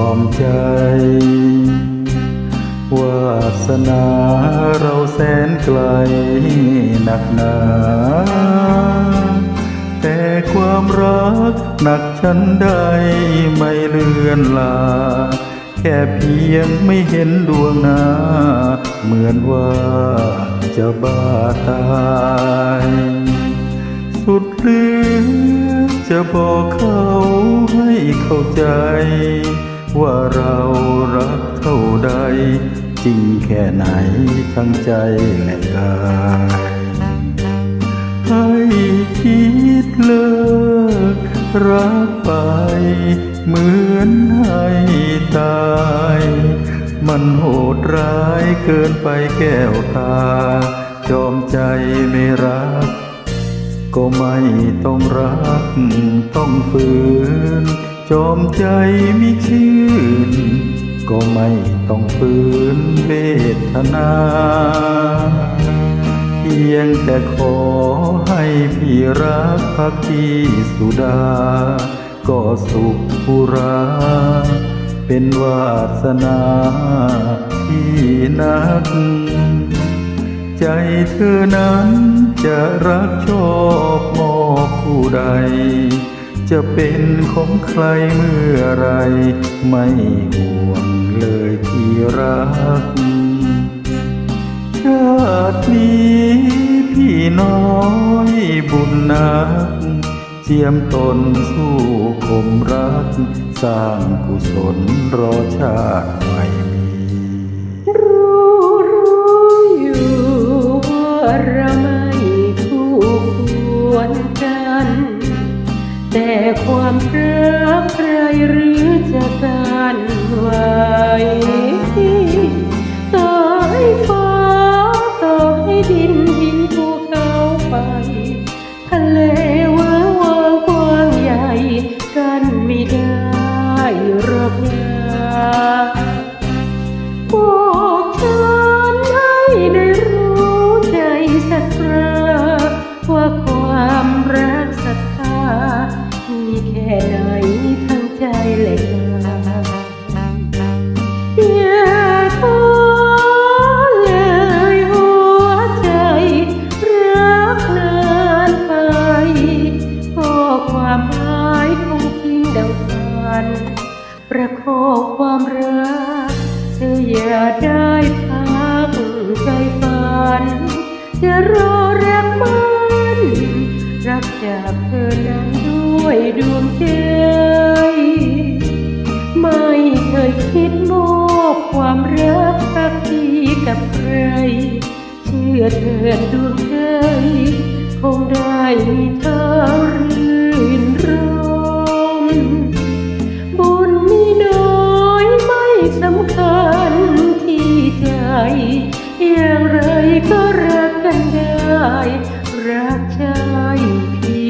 อมใจ วาสนาเราแสนไกลหนักหนาแต่ความรักหนักฉันใดไม่เลือนลา แค่เพียงไม่เห็นดวงหน้า เหมือนว่าจะบ้าตาย สุดเหลือจะบอกเขา ให้เข้าใจ ว่าเรารักเท่าใด จริงแค่ไหนทั้งใจและกายให้คิดเลิกรักไป เหมือนให้ตาย มันโหดร้ายเกินไปแก้วตา จอมใจไม่รัก ก็ไม่ต้องรักต้องฝืน จอมใจมิชื่น ก็ไม่ต้องฝืนเวทนา เพียงแต่ขอให้พี่รักพักที่สุดา ก็สุขอุรา เป็นวาสนาที่นัก ใจเธอนั้น จะรักชอบมอบผู้ใด จะเป็นของใครเมื่อไร ไม่ห่วงเลยที่รัก ชาตินี้พี่น้อยบุญนัก เจียมตนสู้คมรัก สร้างกุศลรอชาติใหม่ ความรักใครหรือจะกันไหว ประคองความรักเธออย่าได้พักใจฝันจะรอรักมันรักจากเธอนั้นด้วยดวงใจ ไม่เคยคิดมอบความรักสักทีกับใคร เชื่อเถิดดวงใจ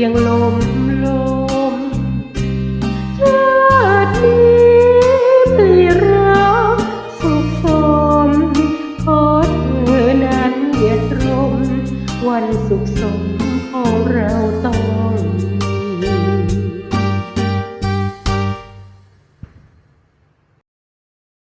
เพี